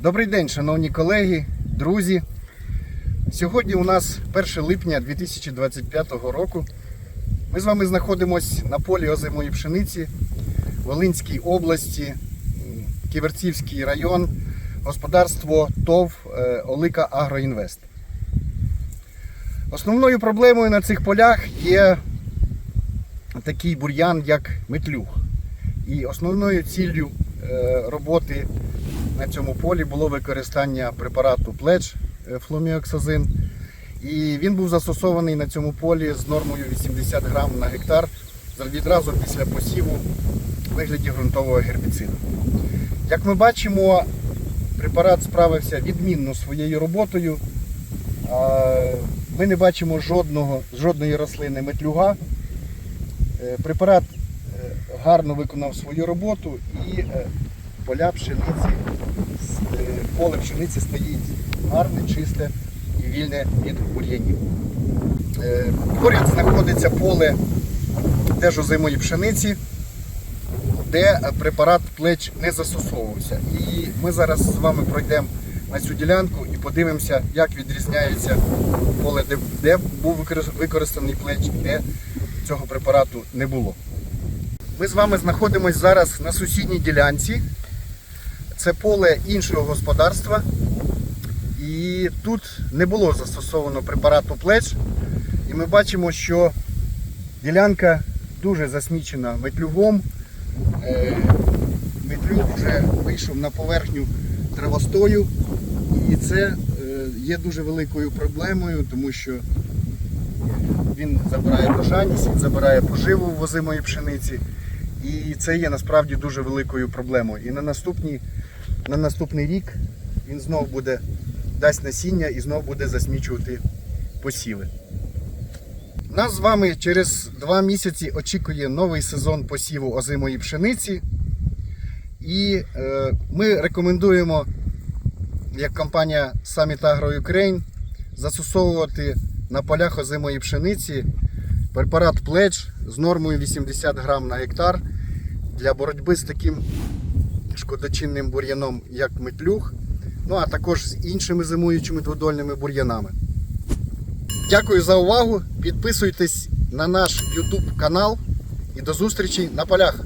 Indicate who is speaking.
Speaker 1: Добрий день, шановні колеги, друзі. Сьогодні у нас 1 липня 2025 року. Ми з вами знаходимося на полі озимої пшениці Волинській області, Ківерцівський район, господарство ТОВ е, Олика Агроінвест. Основною проблемою на цих полях є такий бур'ян, як метлюг. І основною ціллю е, роботи на цьому полі було використання препарату плеч е, флуміоксазин. І він був застосований на цьому полі з нормою 80 грам на гектар відразу після посіву в вигляді ґрунтового гербіциду. Як ми бачимо, препарат справився відмінно своєю роботою. Ми не бачимо жодного, жодної рослини метлюга. Е, Препарат е, гарно виконав свою роботу і поля пшениці, поле пшениці стоїть гарне, чисте і вільне від бур'янів. Е, Поряд знаходиться поле теж озимої пшениці, де е, препарат плеч не застосовувався. І ми зараз з вами пройдемо на цю ділянку і подивимося, як відрізняється поле, де, де був використаний плеч, де цього препарату не було. Ми з вами знаходимося зараз на сусідній ділянці. Це поле іншого господарства. І тут не було застосовано препарату плеч. І ми бачимо, що ділянка дуже засмічена метлюгом. Е, Метлюг вже вийшов на поверхню травостою. І це е, є дуже великою проблемою, тому що він забирає врожайність, він забирає поживу в возимої пшениці. І це є насправді дуже великою проблемою. І на наступний, на наступний рік він знову буде дасть насіння і знову буде засмічувати посіви. Нас з вами через два місяці очікує новий сезон посіву озимої пшениці. І е, ми рекомендуємо, як компанія Summit Agro Ukraine, застосовувати на полях озимої пшениці препарат плеч з нормою 80 грам на гектар для боротьби з таким шкодочинним бур'яном, як метлюх, ну а також з іншими зимуючими дводольними бур'янами. Дякую за увагу. Підписуйтесь на наш YouTube канал і до зустрічі на полях.